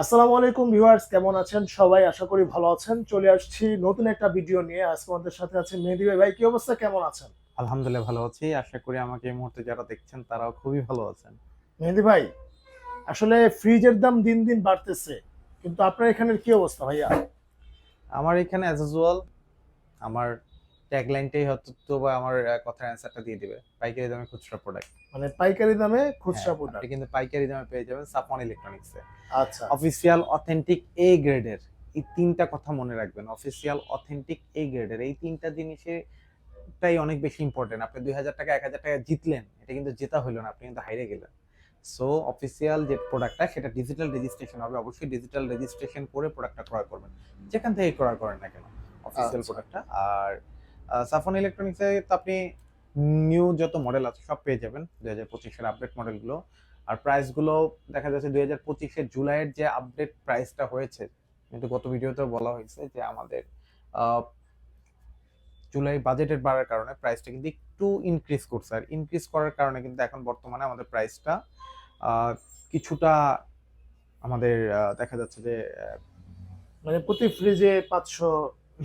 আসসালামু আলাইকুম ভিউয়ার্স কেমন আছেন সবাই? আশা করি ভালো আছেন। চলে আসছি নতুন একটা ভিডিও নিয়ে। আজকে আমাদের সাথে আছে মেহেদি ভাই। ভাই কি অবস্থা? কেমন আছেন? আলহামদুলিল্লাহ ভালো আছি। আশা করি আমাকে এই মুহূর্তে যারা দেখছেন তারাও খুবই ভালো আছেন। মেহেদি ভাই আসলে ফ্রিজের দাম দিন দিন বাড়তেছে কিন্তু আপনার এখানের কি অবস্থা ভাইয়া? আমার এখানে অ্যাজ ইউজুয়াল আমার ট্যাগলাইনটাই হয়তো বা আমার কথার অ্যান্সারটা দিয়ে দিবে। পাইকারি দামে খুচরা প্রোডাক্ট মানে পাইকারি দামে খুচরা প্রোডাক্ট কিন্তু পাইকারি দামে পেয়ে যাবেন সাপন ইলেকট্রনিক্সে আচ্ছা। অফিসিয়াল অথেন্টিক এ গ্রেডের এই তিনটা কথা মনে রাখবেন। অফিসিয়াল অথেন্টিক এ গ্রেডের এই তিনটা জিনিসের তাই অনেক বেশি ইম্পর্টেন্ট আপনি দুই হাজার টাকা এক হাজার টাকা জিতলেন এটা কিন্তু জেতা হইল না আপনি কিন্তু হাইরে গেলেন। সো অফিসিয়াল যে প্রোডাক্টটা সেটা ডিজিটাল রেজিস্ট্রেশন হবে। অবশ্যই ডিজিটাল রেজিস্ট্রেশন করে প্রোডাক্টটা ক্রয় করবেন। যেখান থেকে ক্রয় করেন না কেন অফিসিয়াল আচ্ছা। প্রোডাক্টটা আর সাফন ইলেকট্রনিক্সে তো আপনি নিউ যত মডেল আছে সব পেয়ে যাবেন, দুই হাজার পঁচিশের আপডেট মডেলগুলো আর প্রাইসগুলো দেখা যাচ্ছে দুই হাজার পঁচিশের জুলাইয়ের যে আপডেট প্রাইসটা হয়েছে, কিন্তু গত ভিডিওতে বলা হয়েছে যে আমাদের জুলাই বাজেটের বাড়ার কারণে প্রাইসটা কিন্তু একটু ইনক্রিজ করছে। আর ইনক্রিজ করার কারণে কিন্তু এখন বর্তমানে আমাদের প্রাইসটা কিছুটা আমাদের দেখা যাচ্ছে যে মানে প্রতি ফ্রিজে পাঁচশো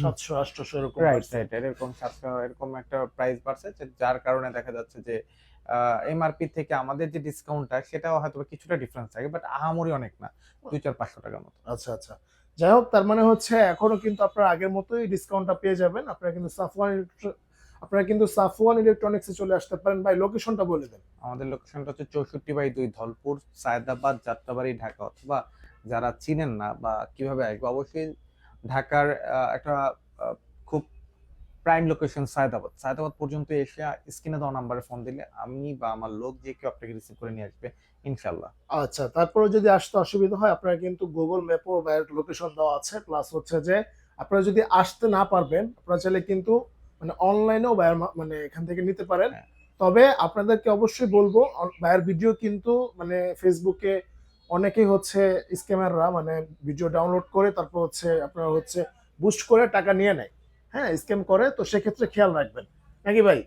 সাতশো আটশো এরকম রাইট। রাইট এরকম সাতশো এরকম একটা প্রাইস বাড়ছে যার কারণে দেখা যাচ্ছে যে এমআরপি থেকে আমাদের যে ডিসকাউন্টটা সেটাও হয়তো কিছুটা ডিফারেন্স থাকে বাট আহামরি অনেক না দুই চার পাঁচশো টাকার মতো। আচ্ছা আচ্ছা। যাই হোক তার মানে হচ্ছে এখনও কিন্তু আপনারা আগের মতোই ডিসকাউন্টটা পেয়ে যাবেন। আপনারা কিন্তু সাফওয়ান আপনারা কিন্তু সাফওয়ান ইলেকট্রনিক্সে চলে আসতে পারেন। ভাই লোকেশনটা বলে দেন। আমাদের লোকেশনটা হচ্ছে চৌষট্টি বাই দুই ধলপুর সায়দাবাদ যাত্রাবাড়ি ঢাকা অথবা যারা চিনেন না বা কীভাবে আসবে অবশ্যই ঢাকার একটা খুব প্রাইম লোকেশন সায়দাবাদ। সায়দাবাদ পর্যন্ত এসে স্ক্রিনে দেওয়া নাম্বারে ফোন দিলে আমি বা আমার লোক যে কেউ আপনাকে রিসিভ করে নিয়ে আসবে ইনশাল্লাহ আচ্ছা তারপরে যদি আসতে অসুবিধা হয় আপনার কিন্তু গুগল ম্যাপও লোকেশন দেওয়া আছে। প্লাস হচ্ছে যে আপনারা যদি আসতে না পারবেন আপনারা চাইলে কিন্তু মানে অনলাইনেও মা- মানে এখান থেকে নিতে পারেন। হ্যাঁ। তবে আপনাদেরকে অবশ্যই বলব ভাইয়ের ভিডিও কিন্তু মানে ফেসবুকে অনেকেই হচ্ছে স্ক্যামাররা মানে ভিডিও ডাউনলোড করে তারপর হচ্ছে আপনারা হচ্ছে বুস্ট করে টাকা নিয়ে নেয়। হ্যাঁ স্ক্যাম করে তো সেক্ষেত্রে খেয়াল রাখবেন। নাকি ভাই।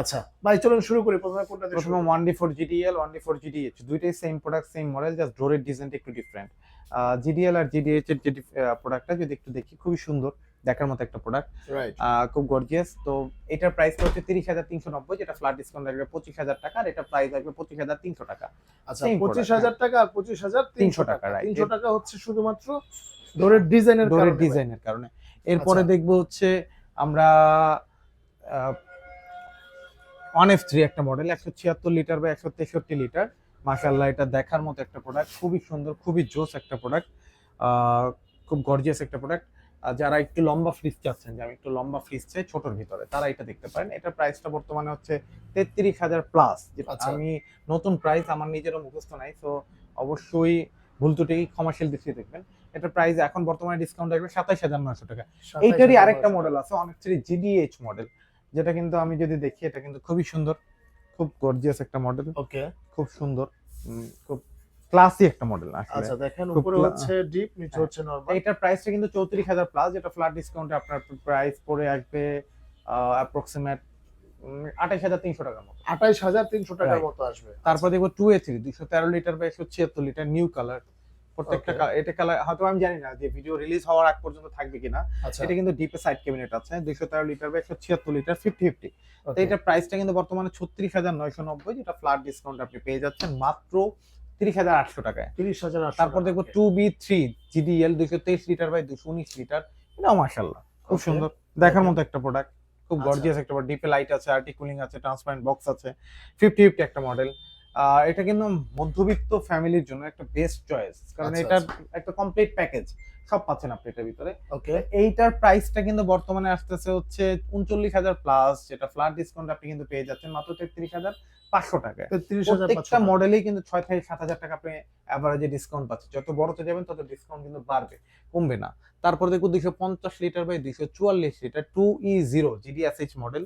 আচ্ছা ভাই চলুন শুরু করি। প্রথমে কোনটা দিয়ে প্রথমে one D four GDL one D four GDH দুইটাই same product same model just ডোরের ডিজাইনটা একটু ডিফারেন্ট জিডিএল আর জিডিএইচ এর যে প্রোডাক্টটা যদি একটু দেখি খুবই সুন্দর। দেখার মতো একটা প্রোডাক্ট খুব গর্জিয়াস তো এটার প্রাইস হচ্ছে তিরিশ হাজার তিনশো নব্বই যেটা ফ্ল্যাট ডিসকাউন্ট লাগবে পঁচিশ হাজার টাকা আর এটা প্রাইস লাগবে পঁচিশ হাজার তিনশো টাকা। আচ্ছা পঁচিশ হাজার টাকা আর পঁচিশ হাজার তিনশো টাকা, টাকা। তিনশো টাকা হচ্ছে শুধুমাত্র ডোরের ডিজাইনের ডোরের ডিজাইনের কারণে। এরপরে আচ্ছা। দেখব হচ্ছে আমরা ওয়ান এফ থ্রি একটা মডেল একশো ছিয়াত্তর লিটার বা একশো তেষট্টি লিটার মাসাল্লাহ এটা দেখার মতো একটা প্রোডাক্ট খুবই সুন্দর খুবই জোস একটা প্রোডাক্ট খুব গর্জিয়াস একটা প্রোডাক্ট যারা একটু লম্বা ফ্রিজ চাচ্ছেন যে আমি একটু লম্বা ফ্রিজ চাই ছোটোর ভিতরে তারা এটা দেখতে পারেন। এটার প্রাইসটা বর্তমানে হচ্ছে তেত্রিশ হাজার প্লাস আচ্ছা। আমি নতুন প্রাইস আমার নিজেরও মুখস্থ নাই তো অবশ্যই ভুল ত্রুটি ক্ষমাশীল দৃষ্টিতে দেখবেন। এটার প্রাইস এখন বর্তমানে ডিসকাউন্ট থাকবে সাতাইশ হাজার নয়শো টাকা। এইটারই আরেকটা মডেল আছে অনেক থ্রি জিডিএইচ মডেল যেটা কিন্তু আমি যদি দেখি এটা কিন্তু খুবই সুন্দর খুব গর্জিয়াস একটা মডেল ওকে খুব সুন্দর খুব ক্লাসি একটা মডেল আসলে। আচ্ছা দেখেন উপরে হচ্ছে ডিপ নিচে। হচ্ছে নরমাল এটার প্রাইসটা কিন্তু চৌত্রিশ হাজার প্লাস যেটা ফ্ল্যাট ডিসকাউন্টে আপনার প্রাইস পড়ে আসবে অ্যাপ্রক্সিমেট আঠাইশ হাজার তিনশো টাকার মতো। আঠাইশ হাজার তিনশো টাকার মতো আসবে। তারপর দেখব টু এ থ্রি দুশো তেরো লিটার বা একশো ছিয়াত্তর লিটার নিউ কালার প্রত্যেকটা এটা কালার হয়তো আমি জানি না যে ভিডিও রিলিজ হওয়ার আগ পর্যন্ত থাকবে কিনা। আচ্ছা। এটা কিন্তু ডিপে সাইড ক্যাবিনেট আছে দুইশো তেরো লিটার বা একশো ছিয়াত্তর লিটার ফিফটি ফিফটি তো এটা প্রাইসটা কিন্তু বর্তমানে ছত্রিশ হাজার নয়শো নব্বই যেটা ফ্ল্যাট ডিসকাউন্ট আপনি পেয়ে যাচ্ছেন। মাত্র তিরিশ হাজার আটশো টাকায়। তিরিশ হাজার তারপর দেখব টু বি থ্রি জিডিএল দুইশো তেইশ লিটার বাই দুশো উনিশ লিটার। এটাও মার্শাল্লাহ খুব সুন্দর। দেখার মতো একটা প্রোডাক্ট খুব আচ্ছা। গর্জিয়াস একটা ডিপে লাইট আছে আর্টি কুলিং আছে ট্রান্সপারেন্ট বক্স আছে ফিফটি ফিফটি একটা মডেল এটা কিন্তু মধ্যবিত্ত ফ্যামিলির জন্য একটা বেস্ট চয়েস কারণ আচ্ছা, এটা একটা কমপ্লিট প্যাকেজ সব পাচ্ছেন আপনি এটার ভিতরে। Okay. এইটার প্রাইসটা কিন্তু বর্তমানে আসতেছে হচ্ছে উনচল্লিশ হাজার প্লাস যেটা ফ্ল্যাট ডিসকাউন্ট আপনি কিন্তু পেয়ে যাচ্ছেন মাত্র তেত্রিশ হাজার পাঁচশো তেত্রিশ প্রত্যেকটা মডেলেই কিন্তু ছয় থেকে সাত হাজার টাকা আপনি অ্যাভারেজে ডিসকাউন্ট পাচ্ছেন। যত বড়তে যাবেন তত ডিসকাউন্ট কিন্তু বাড়বে কমবে না। তারপর দেখব দুইশো পঞ্চাশ লিটার বাই দুইশো চুয়াল্লিশ litre two E zero GDSH model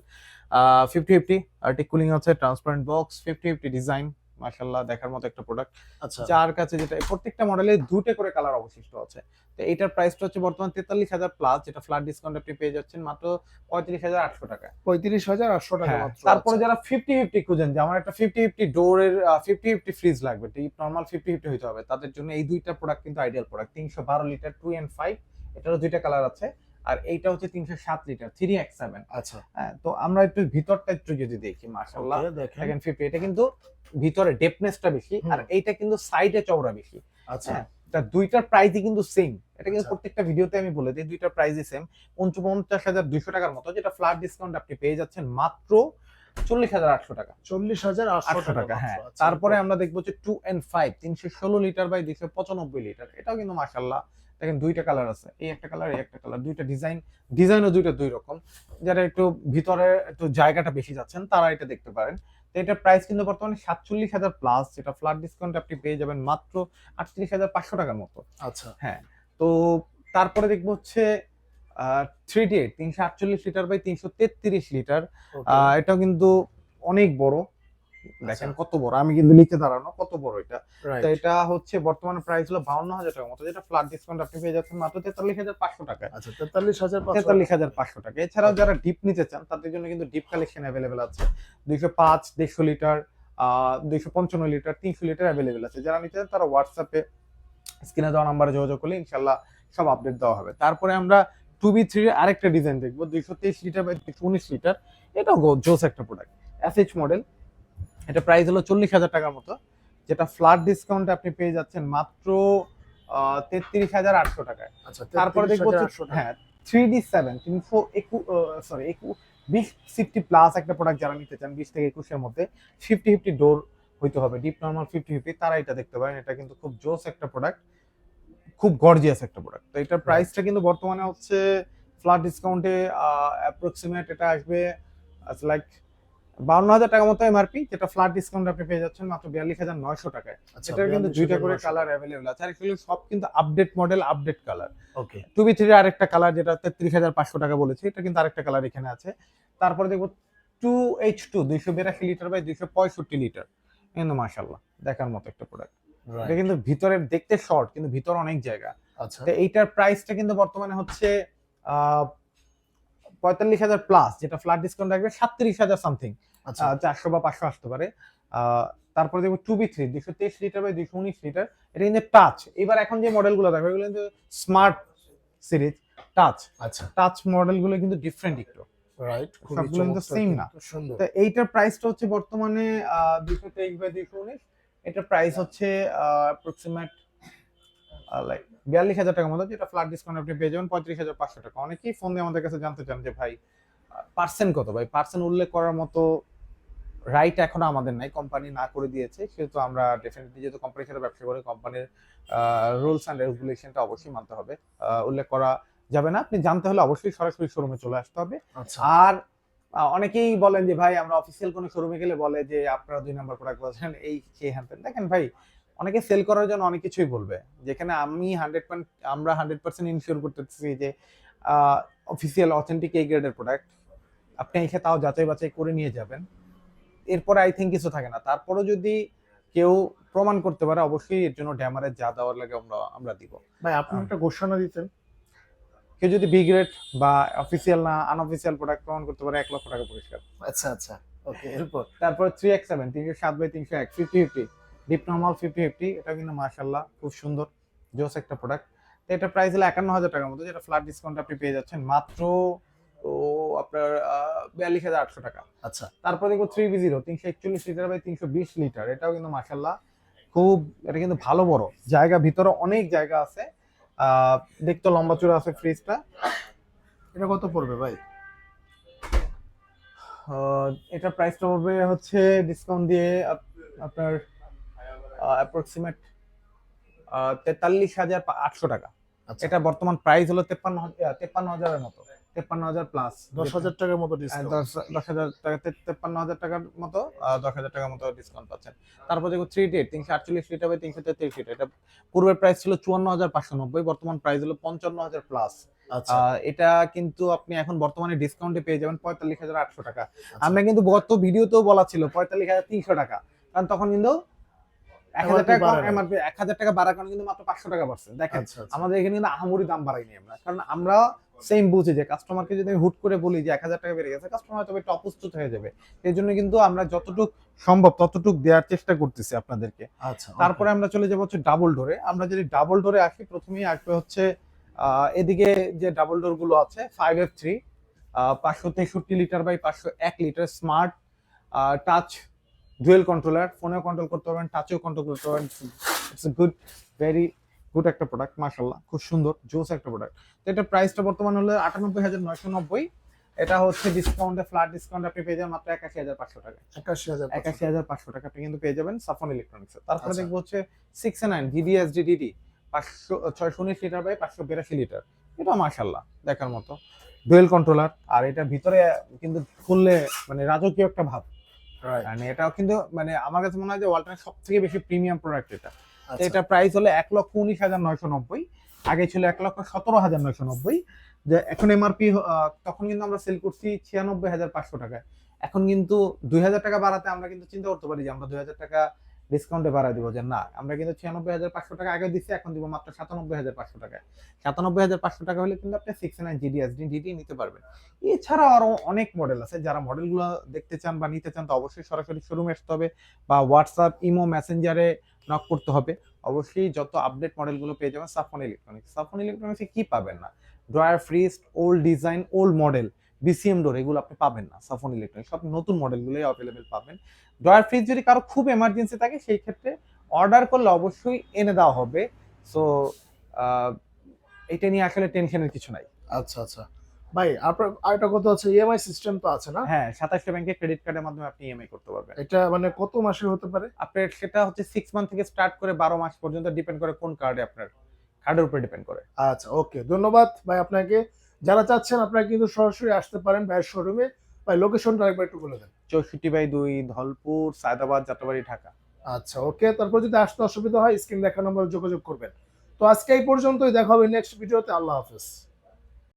fifty fifty arctic cooling আছে transparent box fifty fifty design মাশাল্লাহ দেখার মতো একটা প্রোডাক্ট আচ্ছা। যার কাছে যেটা প্রত্যেকটা মডেলে দুটো করে কালার অবশিষ্ট আছে। তো এইটার প্রাইসটা হচ্ছে বর্তমান তেতাল্লিশ হাজার প্লাস যেটা ফ্ল্যাট ডিসকাউন্ট আপনি পেয়ে যাচ্ছেন মাত্র পঁয়ত্রিশ হাজার আটশো টাকা। পঁয়ত্রিশ হাজার আটশো টাকা হ্যাঁ, মাত্র। তারপরে। যারা ফিফটি ফিফটি খুঁজেন যে আমার একটা ফিফটি ফিফটি ডোরের ফিফটি ফিফটি ফ্রিজ লাগবে ডিপ নর্মাল ফিফটি ফিফটি হইতে হবে। তাদের জন্য এই দুইটা প্রোডাক্ট কিন্তু আইডিয়াল প্রোডাক্ট তিনশো বারো লিটার টু এন্ড ফাইভ এটারও দুইটা কালার আছে। আর এইটা হচ্ছে তিনশো সাত লিটার থ্রি এক্স সেভেন আচ্ছা। হ্যাঁ তো আমরা একটু ভিতরটা একটু যদি দেখি মার্শাল্লাহ দেখেন। ফিফটি এটা কিন্তু ভিতরে ডেপনেসটা বেশি আর এইটা কিন্তু সাইডে চওড়া বেশি। আচ্ছা। হ্যাঁ তা দুইটার প্রাইসই কিন্তু সেম এটা কিন্তু আচ্ছা। প্রত্যেকটা ভিডিওতে আমি বলে দিই দুইটার প্রাইসই সেম হাজার দুইশো টাকার মতো যেটা ফ্ল্যাট ডিসকাউন্ট আপনি পেয়ে যাচ্ছেন মাত্র চল্লিশ হাজার আটশো টাকা। চল্লিশ হাজার আটশো টাকা হ্যাঁ। তারপরে আমরা দেখব যে টু এন্ড ফাইভ তিনশো ষোলো লিটার বাই দুইশো পঁচানব্বই লিটার। এটাও কিন্তু মাসাল্লাহ দেখেন দুইটা কালার আছে এই একটা কালার এই একটা কালার দুইটা ডিজাইন ডিজাইনও দুইটা দুই রকম। যারা একটু ভিতরে একটু জায়গাটা বেশি যাচ্ছেন তারা এটা দেখতে পারেন। তো এটার প্রাইস কিন্তু বর্তমানে সাতচল্লিশ হাজার প্লাস যেটা ফ্ল্যাট ডিসকাউন্ট আপনি পেয়ে যাবেন মাত্র আটত্রিশ হাজার পাঁচশো টাকার মতো। আচ্ছা। হ্যাঁ তো তারপরে দেখব হচ্ছে থ্রি ডি এইট তিনশো আটচল্লিশ লিটার বাই তিনশো তেত্রিশ লিটার এটাও কিন্তু অনেক বড়। দেখেন আচ্ছা। কত বড় আমি কিন্তু লিখে দাঁড়ানো কত বড় এটা? তো এটা হচ্ছে বর্তমানে প্রাইস হলো বাউন্ন হাজার টাকার মতো। যেটা ফ্ল্যাট ডিসকাউন্ট আপনি পেয়ে যাচ্ছেন মাত্র তেতাল্লিশ হাজার পাঁচশো টাকায় আচ্ছা তেতাল্লিশ হাজার তেতাল্লিশ হাজার পাঁচশো টাকা। এছাড়াও যারা ডিপ নিতে চান তাদের জন্য কিন্তু ডিপ কালেকশন অ্যাভেলেবেল আছে। দুইশো পাঁচ দেড়শো লিটার দুইশো পঞ্চান্ন লিটার তিনশো লিটার অ্যাভেলেবেল আছে। যারা নিতে চান তারা হোয়াটসঅ্যাপে স্ক্রিনে দেওয়া নাম্বারে যোগাযোগ করলে ইনশাল্লাহ সব আপডেট দেওয়া হবে। তারপরে আমরা টু বি থ্রি আরেকটা ডিজাইন দেখব। দুইশো তেইশ লিটার বা দুইশো উনিশ লিটার। এটাও জোস একটা প্রোডাক্ট এসএইচ মডেল এটা প্রাইস হলো চল্লিশ হাজার টাকার মতো যেটা ফ্ল্যাট ডিসকাউন্টে আপনি পেয়ে যাচ্ছেন মাত্র তেত্রিশ হাজার আটশো টাকায়। আচ্ছা তারপরে দেখব হচ্ছে- 33,800 টাকা। হ্যাঁ থ্রি ডি সেভেন তিনশো একু সরি একু বিশ সিফটি প্লাস একটা প্রোডাক্ট যারা নিতে চান বিশ থেকে একুশের মধ্যে ফিফটি ফিফটি ডোর হইতে হবে ডিপ নর্মাল ফিফটি ফিফটি তারা এটা দেখতে পারেন। এটা কিন্তু খুব জোস একটা প্রোডাক্ট খুব গর্জিয়াস একটা প্রোডাক্ট তো এটার প্রাইসটা কিন্তু বর্তমানে হচ্ছে ফ্ল্যাট ডিসকাউন্টে অ্যাপ্রক্সিমেট এটা আসবে লাইক বাউন্ন হাজার টাকা মতো এমআরপি যেটা ফ্ল্যাট ডিসকাউন্ট আপনি পেয়ে যাচ্ছেন মাত্র বিয়াল্লিশ হাজার নয়শো টাকায়। আচ্ছা, কিন্তু দুইটা করে কালার অ্যাভেলেবল আছে। আর এগুলো সব কিন্তু update model update colour okay two B three আরেকটা কালার যেটা তেত্রিশ হাজার পাঁচশো টাকা বলেছি এটা কিন্তু আরেকটা কালার এখানে আছে। তারপরে দেখব টু এইচ টু দুইশো বিরাশি লিটার বাই দুইশো পঁয়ষট্টি লিটার কিন্তু মাসাল্লাহ দেখার মতো একটা প্রোডাক্ট এটা কিন্তু ভিতরের দেখতে শর্ট কিন্তু ভিতর অনেক জায়গা। আচ্ছা। এইটার প্রাইসটা কিন্তু বর্তমানে হচ্ছে পঁয়তাল্লিশ হাজার প্লাস যেটা ফ্ল্যাট ডিসকাউন্ট রাখবে সাতত্রিশ হাজার সামথিং আচ্ছা। চারশো বা পাঁচশো আসতে পারে। তারপরে দেখব টু বি থ্রি দুশো তেইশ লিটার বাই দুশো উনিশ লিটার এটা কিন্তু টাচ এবার এখন যে মডেলগুলো দেখো এগুলো কিন্তু স্মার্ট সিরিজ টাচ আচ্ছা। টাচ মডেলগুলো কিন্তু ডিফারেন্ট একটু। রাইট সবগুলো কিন্তু না। তো এইটার প্রাইসটা হচ্ছে বর্তমানে দুশো তেইশ বাই দুশো উনিশ। এটার প্রাইস হচ্ছে অ্যাপ্রক্সিমেট লাইক বিয়াল্লিশ হাজার টাকার মতো যেটা ফ্ল্যাট ডিসকাউন্ট আপনি পেয়ে যাবেন পঁয়ত্রিশ হাজার পাঁচশো টাকা। অনেকেই ফোন দিয়ে আমাদের কাছে জানতে চান যে ভাই পার্সেন্ট কত? ভাই পার্সেন্ট উল্লেখ করার মতো রাইট এখনও আমাদের নাই। কোম্পানি না করে দিয়েছে সেহেতু আমরা ডেফিনেটলি যেহেতু কোম্পানির সাথে ব্যবসা করে কোম্পানির রুলস অ্যান্ড রেগুলেশনটা অবশ্যই মানতে হবে। উল্লেখ করা যাবে না। আপনি জানতে হলে অবশ্যই সরাসরি শোরুমে চলে আসতে হবে। আচ্ছা। আর অনেকেই বলেন যে ভাই আমরা অফিসিয়াল কোনো শোরুমে গেলে বলে যে আপনারা দুই নম্বর প্রোডাক্ট বলছেন এই সেই হ্যান দেখেন ভাই অনেকে সেল করার জন্য অনেক কিছুই বলবে। যেখানে আমি হান্ড্রেড আমরা হান্ড্রেড পার্সেন্ট ইনশিওর করতেছি যে অফিসিয়াল অথেন্টিক এই গ্রেডের প্রোডাক্ট আপনি এসে তাও যাচাই বাছাই করে নিয়ে যাবেন। এরপরে আই থিঙ্ক কিছু থাকে না। তারপরেও যদি কেউ প্রমাণ করতে পারে অবশ্যই এর জন্য ড্যামারেজ যা দেওয়ার লাগে আমরা আমরা দিব। ভাই আপনি একটা ঘোষণা দিতেন। কেউ যদি বি গ্রেড বা অফিসিয়াল না আনঅফিসিয়াল প্রোডাক্ট প্রমাণ করতে পারে এক লক্ষ টাকা পুরস্কার। আচ্ছা আচ্ছা। ওকে এরপর? তারপর থ্রি এক্স সেভেন তিনশো সাত বাই তিনশো এক fifty fifty deep normal fifty fifty এটা কিন্তু মার্শাল্লাহ খুব সুন্দর জোস একটা প্রোডাক্ট তো এটা প্রাইস হলো একান্ন হাজার টাকার মতো যেটা ফ্ল্যাট ডিসকাউন্ট আপনি পেয়ে যাচ্ছেন। মাত্র ও আপনার বিয়াল্লিশ হাজার আটশো টাকা। আচ্ছা। তারপর দেখব থ্রি বি জিরো তিনশো একচল্লিশ লিটার বাই তিনশো বিশ লিটার এটাও কিন্তু মার্শাল্লাহ খুব এটা কিন্তু ভালো বড়। জায়গা ভিতরে অনেক জায়গা আছে। দেখতে লম্বা চূড়া আছে ফ্রিজটা এটা কত পড়বে ভাই? এটা প্রাইসটা পড়বে হচ্ছে ডিসকাউন্ট দিয়ে আপনার অ্যাপ্রক্সিমেট তেতাল্লিশ হাজার আটশো টাকা। আচ্ছা। এটা বর্তমান প্রাইস হলো তেপ্পান্ন তেপ্পান্ন হাজারের মতো। তেপ্পান্ন হাজার প্লাস দশ হাজার টাকার মতো ডিসকাউন্ট দশ হাজার টাকা তেপ্পান্ন হাজার টাকার মতো দশ হাজার টাকার মতো ডিসকাউন্ট পাচ্ছেন। তারপর দেখো থ্রি ডেট তিনশো আটচল্লিশ লিটার বাই তিনশো তেত্রিশ লিটার এটা পূর্বের প্রাইস ছিল চুয়ান্ন হাজার পাঁচশো নব্বই বর্তমান প্রাইস হলো পঞ্চান্ন হাজার প্লাস আচ্ছা। এটা কিন্তু আপনি এখন বর্তমানে ডিসকাউন্টে পেয়ে যাবেন পঁয়তাল্লিশ হাজার আটশো টাকা। আচ্ছা। আমরা কিন্তু গত ভিডিওতেও বলা ছিল পঁয়তাল্লিশ হাজার তিনশো টাকা। কারণ তখন কিন্তু এক হাজার টাকা বাড়ে এমআরপি এক হাজার টাকা বাড়ার কারণে কিন্তু মাত্র পাঁচশো টাকা বাড়ছে। দেখেন আচ্ছা আচ্ছা। আমাদের এখানে কিন্তু আহামরি দাম বাড়াইনি আমরা। কারণ আমরা সেম বুঝি যে কাস্টমারকে যদি আমি হুট করে বলি যে এক হাজার টাকা বেড়ে গেছে কাস্টমার হয়তো একটু অপ্রস্তুত হয়ে যাবে। এই জন্য কিন্তু আমরা যতটুকু সম্ভব ততটুকু দেওয়ার চেষ্টা করতেছি আপনাদেরকে। আচ্ছা তারপরে আমরা চলে যাব হচ্ছে ডাবল ডোরে আমরা যদি ডাবল ডোরে আসি প্রথমেই আসবে হচ্ছে এদিকে যে ডাবল ডোরগুলো আছে ফাইভ এফ থ্রি পাঁচশো তেষট্টি লিটার বাই পাঁচশো এক litre smart touch dual controller ফোনেও কন্ট্রোল করতে পারবেন টাচেও কন্ট্রোল করতে পারবেন। It's a good very good একটা প্রোডাক্ট মাশাল্লাহ খুব সুন্দর জোস একটা প্রোডাক্ট তো এটা প্রাইসটা বর্তমান হলো আটানব্বই হাজার নয়শো নব্বই। এটা হচ্ছে ডিসকাউন্টে ফ্ল্যাট ডিসকাউন্ট আপনি পেয়ে যাবেন মাত্র একাশি হাজার পাঁচশো টাকা। একাশি হাজার একাশি হাজার পাঁচশো টাকা আপনি কিন্তু পেয়ে যাবেন সাফন ইলেকট্রনিক্স তারপরে আচ্ছা। দেখব হচ্ছে সিক্স নাইন জিডিএসডি ডিডি পাঁচশো ছয়শো উনিশ লিটার বাই পাঁচশো বিরাশি লিটার এটা মাশাল্লাহ দেখার মতো। ডুয়েল কন্ট্রোলার আর এটা ভিতরে কিন্তু খুললে মানে রাজকীয় একটা ভাব। রাইট মানে এটাও কিন্তু মানে আমার কাছে মনে হয় যে ওয়ালটনের সব থেকে বেশি প্রিমিয়াম প্রোডাক্ট এটা। আচ্ছা। এটা প্রাইস হলো এক লক্ষ উনিশ হাজার নয়শো নব্বই আগে ছিল এক লক্ষ সতেরো হাজার নয়শো নব্বই। যে এখন এমআরপি তখন কিন্তু আমরা সেল করছি ছিয়ানব্বই হাজার পাঁচশো টাকায়। এখন কিন্তু দুই হাজার টাকা বাড়াতে আমরা কিন্তু চিন্তা করতে পারি যে আমরা দুই হাজার টাকা ডিসকাউন্টে বাড়াই দিব যে, না, আমরা কিন্তু ছিয়ানব্বই হাজার পাঁচশো টাকা আগে দিচ্ছি এখন দিব মাত্র সাতানব্বই হাজার পাঁচশো টাকায়। সাতানব্বই হাজার পাঁচশো টাকা হলে কিন্তু আপনি সিক্স নাইন জিডিএসডি ডিডি নিতে পারবেন। এছাড়া আরও অনেক মডেল আছে, যারা মডেলগুলো দেখতে চান বা নিতে চান, তো অবশ্যই সরাসরি শোরুমে আসতে হবে বা হোয়াটসঅ্যাপ ইমো মেসেঞ্জারে নক করতে হবে। অবশ্যই যত আপডেট মডেলগুলো পেয়ে যাবেন সাফন ইলেকট্রনিক্স সাফন ইলেকট্রনিক্সে কী পাবেন না? Drawer fridge old design old model BCM door এগুলো আপনি পাবেন না সাফন ইলেকট্রনিক্স সব নতুন মডেলগুলোই অ্যাভেলেবেল পাবেন। ড্রয়ার ফ্রিজ যদি কারও খুব এমার্জেন্সি থাকে সেই ক্ষেত্রে অর্ডার করলে অবশ্যই এনে দেওয়া হবে। সো এটা নিয়ে আসলে টেনশনের কিছু নাই। আচ্ছা আচ্ছা। ভাই আপনার আরেকটা কথা হচ্ছে ইএমআই সিস্টেম তো আছে না? হ্যাঁ সাতাশটা ব্যাংকে ক্রেডিট কার্ডের মাধ্যমে আপনি ইএমআই করতে পারবেন। এটা মানে কত মাসের হতে পারে? আপনার সেটা হচ্ছে সিক্স মান্থ থেকে স্টার্ট করে বারো মাস পর্যন্ত ডিপেন্ড করে কোন কার্ডে আপনার কার্ডের উপরে ডিপেন্ড করে। আচ্ছা ওকে ধন্যবাদ ভাই আপনাকে। যারা চাচ্ছেন আপনারা কিন্তু সরাসরি আসতে পারেন ভাইয়ের শোরুমে ভাই লোকেশনটা একবার একটু বলে দেন। চৌষট্টি বাই দুই ধলপুর সায়দাবাদ যাত্রাবাড়ি ঢাকা। আচ্ছা ওকে। তারপর যদি আসতে অসুবিধা হয় স্ক্রিন দেখা নম্বরে যোগাযোগ করবেন। তো আজকে এই পর্যন্তই। দেখা হবে নেক্সট ভিডিওতে আল্লাহ হাফেজ।